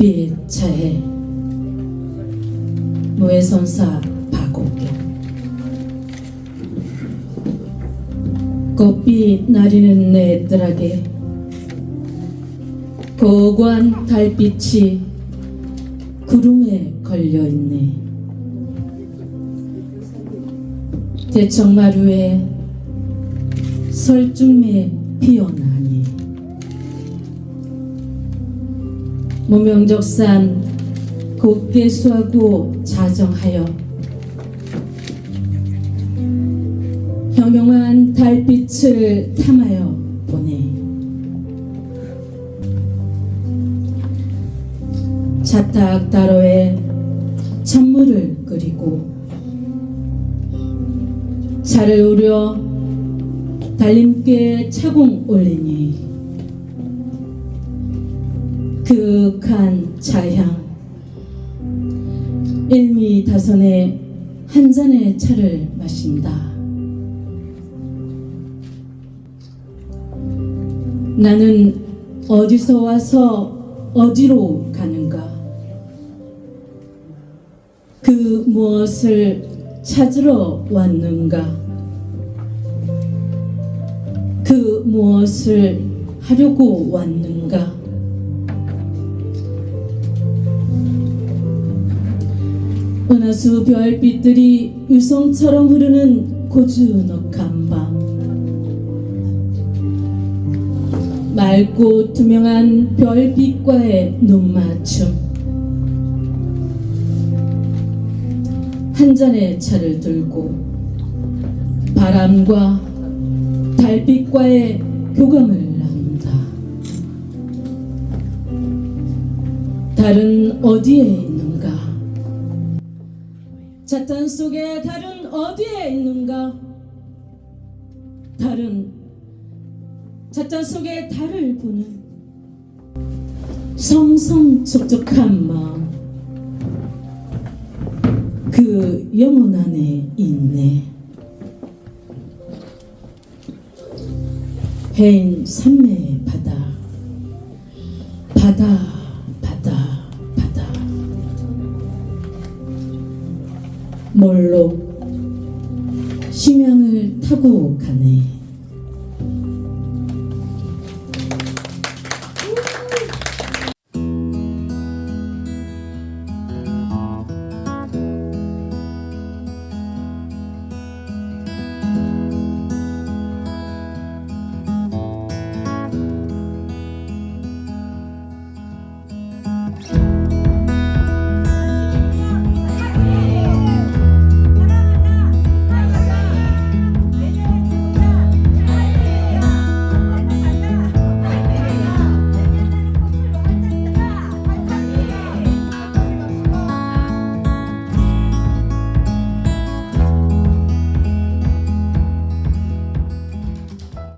빛 차에 무해선사 박옥경. 꽃빛 나리는 내 뜰하게 고관 달빛이 구름에 걸려있네. 대청마루에 설중매 피어나니. 무명적산 곱게 수하고 자정하여 형용한 달빛을 탐하여 보내 자탁 다로에 찬물을 끓이고 차를 우려 달림께 차공 올리니 그윽한 차향 일미 다선에 한 잔의 차를 마신다. 나는 어디서 와서 어디로 가는가? 그 무엇을 찾으러 왔는가? 그 무엇을 하려고 왔는가? 은하수 별빛들이 유성처럼 흐르는 고즈넉한 밤. 맑고 투명한 별빛과의 눈맞춤. 한 잔의 차를 들고 바람과 달빛과의 교감을 나눈다 달은 어디에 있는가 찻잔 속에 달은 어디에 있는가? 달은 찻잔 속에 달을 보는 성성촉촉한 마음. 그 영혼 안에 있네. 해인 산매의 바다. 바다 몰록 심양을 타고 가네